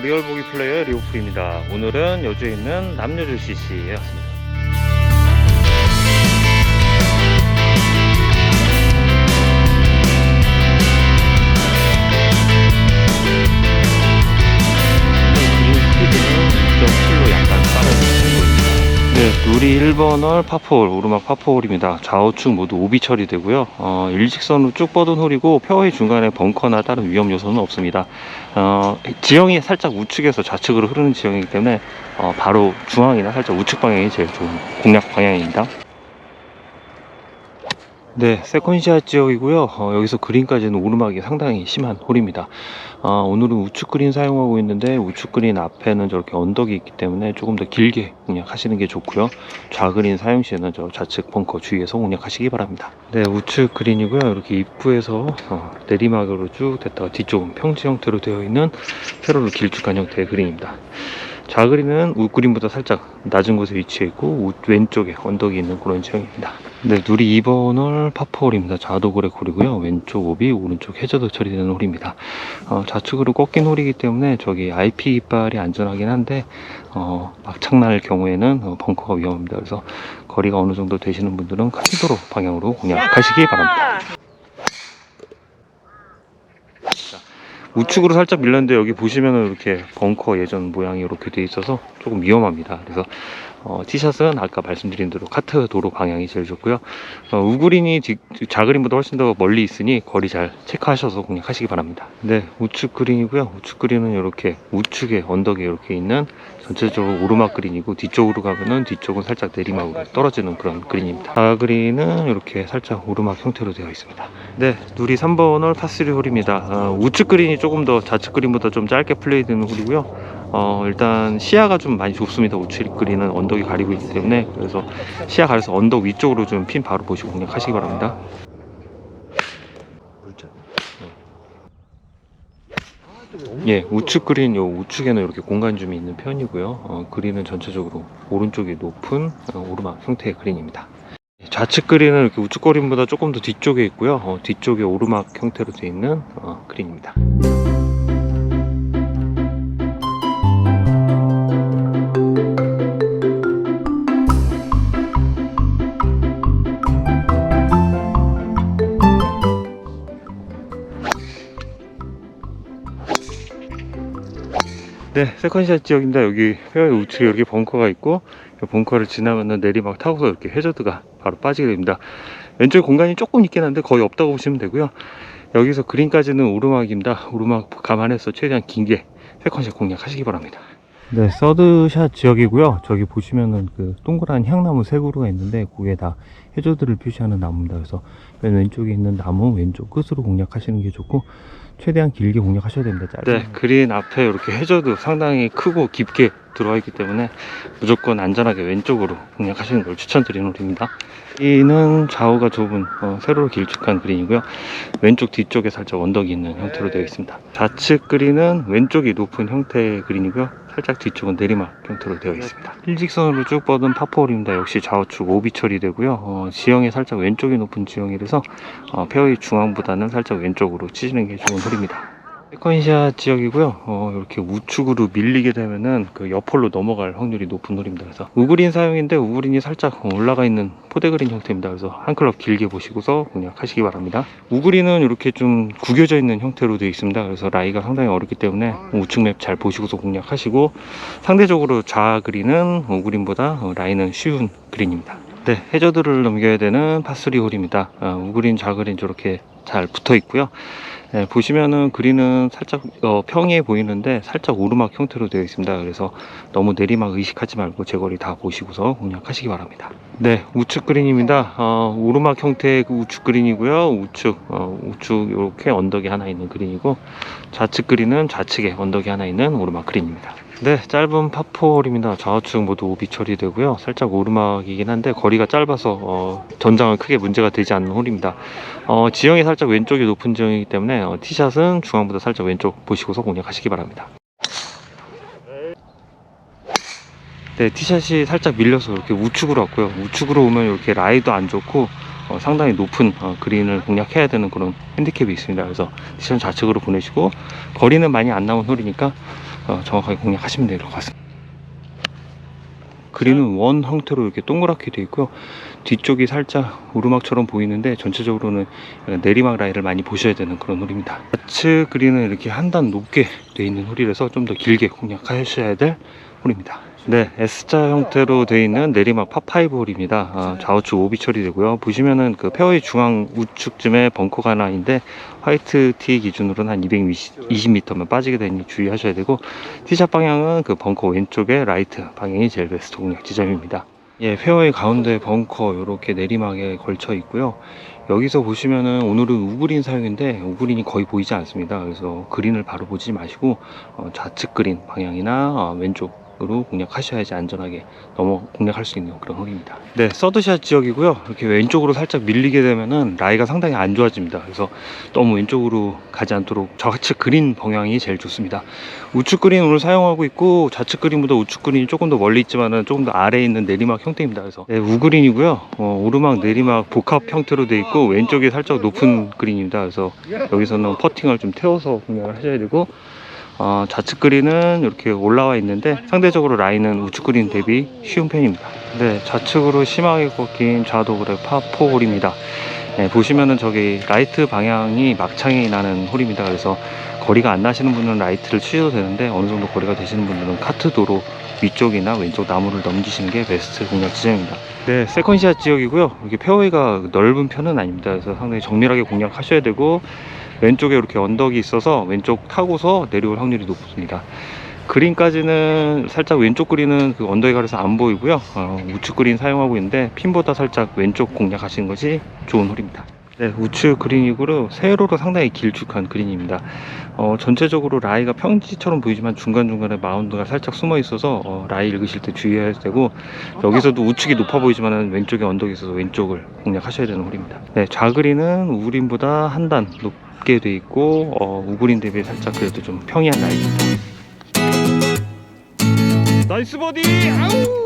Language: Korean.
리얼보기 플레이어 리오프입니다. 오늘은 여주에 있는 남여주 CC에 왔습니다. 1번 홀 파포홀, 오르막 파포홀입니다. 좌우측 모두 오비 처리되고요. 어, 일직선으로 쭉 뻗은 홀이고 페어웨이 중간에 벙커나 다른 위험 요소는 없습니다. 어, 지형이 살짝 우측에서 좌측으로 흐르는 지형이기 때문에 어, 바로 중앙이나 살짝 우측 방향이 제일 좋은 공략 방향입니다. 네, 세컨샷 지역이고요. 어, 여기서 그린까지는 오르막이 상당히 심한 홀입니다. 어, 오늘은 우측 그린 사용하고 있는데 우측 그린 앞에는 저렇게 언덕이 있기 때문에 조금 더 길게 공략하시는 게 좋고요. 좌그린 사용 시에는 저 좌측 벙커 주의해서 공략하시기 바랍니다. 네, 우측 그린이고요. 이렇게 입구에서 어, 내리막으로 쭉 됐다가 뒤쪽은 평지 형태로 되어 있는 세로로 길쭉한 형태의 그린입니다. 좌그린은 우그린보다 살짝 낮은 곳에 위치해 있고 우- 왼쪽에 언덕이 있는 그런 지형입니다. 네, 누리 2번 홀 파포홀입니다. 좌도그레 홀이고요. 왼쪽 오비, 오른쪽 해저드 처리되는 홀입니다. 어, 좌측으로 꺾인 홀이기 때문에 저기 IP 깃발이 안전하긴 한데 어, 막창 날 경우에는 어, 벙커가 위험합니다. 그래서 거리가 어느 정도 되시는 분들은 큰 도로 방향으로 공략하시기 바랍니다. 우측으로 살짝 밀렸는데 여기 보시면은 이렇게 벙커 예전 모양이 이렇게 돼 있어서 조금 위험합니다. 그래서 어, 티샷은 아까 말씀드린 대로 카트 도로 방향이 제일 좋고요. 어, 우그린이 뒤, 좌그린보다 훨씬 더 멀리 있으니 거리 잘 체크하셔서 공략하시기 바랍니다. 네, 우측 그린이고요. 우측 그린은 이렇게 우측에 언덕에 이렇게 있는 전체적으로 오르막 그린이고 뒤쪽으로 가면은 뒤쪽은 살짝 내리막으로 떨어지는 그런 그린입니다. 좌그린은 이렇게 살짝 오르막 형태로 되어 있습니다. 네, 누리 3번 홀 파3 홀입니다. 어, 우측 그린이 조금 더 좌측 그린보다 좀 짧게 플레이되는 홀이고요. 어, 일단 시야가 좀 많이 좁습니다. 우측 그린은 언덕이 가리고 있기 때문에 그래서 시야 가려서 언덕 위쪽으로 좀 핀 바로 보시고 공략하시기 바랍니다. 예, 우측 그린 요 우측에는 이렇게 공간 줌이 있는 편이고요. 어, 그린은 전체적으로 오른쪽이 높은 어, 오르막 형태의 그린입니다. 좌측 그린은 이렇게 우측 그린보다 조금 더 뒤쪽에 있고요. 어, 뒤쪽에 오르막 형태로 되어 있는 어, 그린입니다. 네, 세컨샷 지역입니다. 여기 페어의 우측에 이렇게 벙커가 있고 이 벙커를 지나면은 내리막 타고서 이렇게 해저드가 바로 빠지게 됩니다. 왼쪽에 공간이 조금 있긴 한데 거의 없다고 보시면 되고요. 여기서 그린까지는 오르막입니다. 오르막 감안해서 최대한 긴 게 세컨샷 공략하시기 바랍니다. 네, 서드샷 지역이고요. 저기 보시면은 그 동그란 향나무 세 그루가 있는데 그게 다 해저드를 표시하는 나무입니다. 그래서 맨 왼쪽에 있는 나무 왼쪽 끝으로 공략하시는 게 좋고 최대한 길게 공략하셔야 됩니다. 네, 그린 앞에 이렇게 해저드 상당히 크고 깊게 들어와 있기 때문에 무조건 안전하게 왼쪽으로 공략하시는 걸 추천드리는 홀입니다. 이는 좌우가 좁은 어, 세로로 길쭉한 그린이고요. 왼쪽 뒤쪽에 살짝 언덕이 있는 형태로 되어 있습니다. 좌측 그린은 왼쪽이 높은 형태의 그린이고요. 살짝 뒤쪽은 내리막 형태로 되어 있습니다. 일직선으로 쭉 뻗은 파포홀입니다. 역시 좌우측 오비 처리되고요. 어, 지형이 살짝 왼쪽이 높은 지형이라서 어, 페어의 중앙보다는 살짝 왼쪽으로 치시는 게 좋은 홀입니다. 세컨샷 지역이고요. 어, 이렇게 우측으로 밀리게 되면은 그 옆홀로 넘어갈 확률이 높은 홀입니다. 그래서 우그린 사용인데 우그린이 살짝 올라가 있는 포대그린 형태입니다. 그래서 한 클럽 길게 보시고서 공략하시기 바랍니다. 우그린은 이렇게 좀 구겨져 있는 형태로 되어 있습니다. 그래서 라이가 상당히 어렵기 때문에 우측 맵 잘 보시고서 공략하시고 상대적으로 좌 그린은 우그린보다 어, 라이는 쉬운 그린입니다. 네, 해저드를 넘겨야 되는 파3 홀입니다. 어, 우그린, 좌그린 저렇게 잘 붙어 있고요. 네, 보시면은 그린은 살짝 어, 평이해 보이는데 살짝 오르막 형태로 되어 있습니다. 그래서 너무 내리막 의식하지 말고 제거리 다 보시고서 공략하시기 바랍니다. 네, 우측 그린입니다. 어, 오르막 형태의 그 우측 그린이고요. 우측, 어, 우측 이렇게 언덕이 하나 있는 그린이고 좌측 그린은 좌측에 언덕이 하나 있는 오르막 그린입니다. 네, 짧은 파포홀입니다. 좌우측 모두 오비 처리되고요. 살짝 오르막이긴 한데 거리가 짧아서 어, 전장은 크게 문제가 되지 않는 홀입니다. 어, 지형이 살짝 왼쪽이 높은 지형이기 때문에 어, 티샷은 중앙보다 살짝 왼쪽 보시고서 공략하시기 바랍니다. 네, 티샷이 살짝 밀려서 이렇게 우측으로 왔고요. 우측으로 오면 이렇게 라이도 안 좋고 어, 상당히 높은 어, 그린을 공략해야 되는 그런 핸디캡이 있습니다. 그래서 티샷 좌측으로 보내시고 거리는 많이 안 나온 홀이니까 어, 정확하게 공략하시면 될 것 같습니다. 그린은 원 형태로 이렇게 동그랗게 되어 있고요. 뒤쪽이 살짝 오르막처럼 보이는데 전체적으로는 내리막 라인을 많이 보셔야 되는 그런 홀입니다. 좌측 그린은 이렇게 한 단 높게 되어 있는 홀이라서 좀 더 길게 공략하셔야 될 홀입니다. 네, S자 형태로 되어 있는 내리막 파5 홀입니다. 아, 좌우측 오비 처리되고요. 보시면은 그 페어의 중앙 우측쯤에 벙커가 하나 있는데 화이트 티 기준으로는 한 220m만 빠지게 되니 주의하셔야 되고 티샷 방향은 그 벙커 왼쪽에 라이트 방향이 제일 베스트 공략 지점입니다. 예, 페어의 가운데 벙커 이렇게 내리막에 걸쳐 있고요. 여기서 보시면은 오늘은 우그린 사용인데 우그린이 거의 보이지 않습니다. 그래서 그린을 바로 보지 마시고 어, 좌측 그린 방향이나 어, 왼쪽 으로 공략하셔야지 안전하게 넘어 공략할 수 있는 그런 홀입니다. 네, 서드샷 지역이고요. 이렇게 왼쪽으로 살짝 밀리게 되면은 라이가 상당히 안 좋아집니다. 그래서 너무 왼쪽으로 가지 않도록 좌측 그린 방향이 제일 좋습니다. 우측 그린 오늘 사용하고 있고 좌측 그린보다 우측 그린이 조금 더 멀리 있지만은 조금 더 아래에 있는 내리막 형태입니다. 그래서 네, 우그린이고요. 어, 오르막 내리막 복합 형태로 돼 있고 왼쪽이 살짝 높은 그린입니다. 그래서 여기서는 퍼팅을 좀 태워서 공략을 하셔야 되고 어, 좌측 그린은 이렇게 올라와 있는데 상대적으로 라인은 우측 그린 대비 쉬운 편입니다. 네, 좌측으로 심하게 꺾인 좌도그의 파4 홀입니다. 네, 보시면은 저기 라이트 방향이 막창이 나는 홀입니다. 그래서 거리가 안 나시는 분은 라이트를 치셔도 되는데 어느 정도 거리가 되시는 분들은 카트 도로 위쪽이나 왼쪽 나무를 넘기시는 게 베스트 공략 지점입니다. 네, 세컨샷 지역이고요. 이게 페어웨이가 넓은 편은 아닙니다. 그래서 상당히 정밀하게 공략하셔야 되고 왼쪽에 이렇게 언덕이 있어서 왼쪽 타고서 내려올 확률이 높습니다. 그린까지는 살짝 왼쪽 그린은 그 언덕에 가려서 안 보이고요. 어, 우측 그린 사용하고 있는데 핀보다 살짝 왼쪽 공략하시는 것이 좋은 홀입니다. 네, 우측 그린이고요. 세로로 상당히 길쭉한 그린입니다. 어, 전체적으로 라이가 평지처럼 보이지만 중간중간에 마운드가 살짝 숨어 있어서 어, 라이 읽으실 때 주의해야 되고 여기서도 우측이 높아 보이지만 왼쪽에 언덕이 있어서 왼쪽을 공략하셔야 되는 홀입니다. 네, 좌그린은 우그린보다 한 단 높 게 돼 있고 어, 우그린 대비 살짝 그래도 좀 평이한 라인입니다. 나이스 버디! 아우!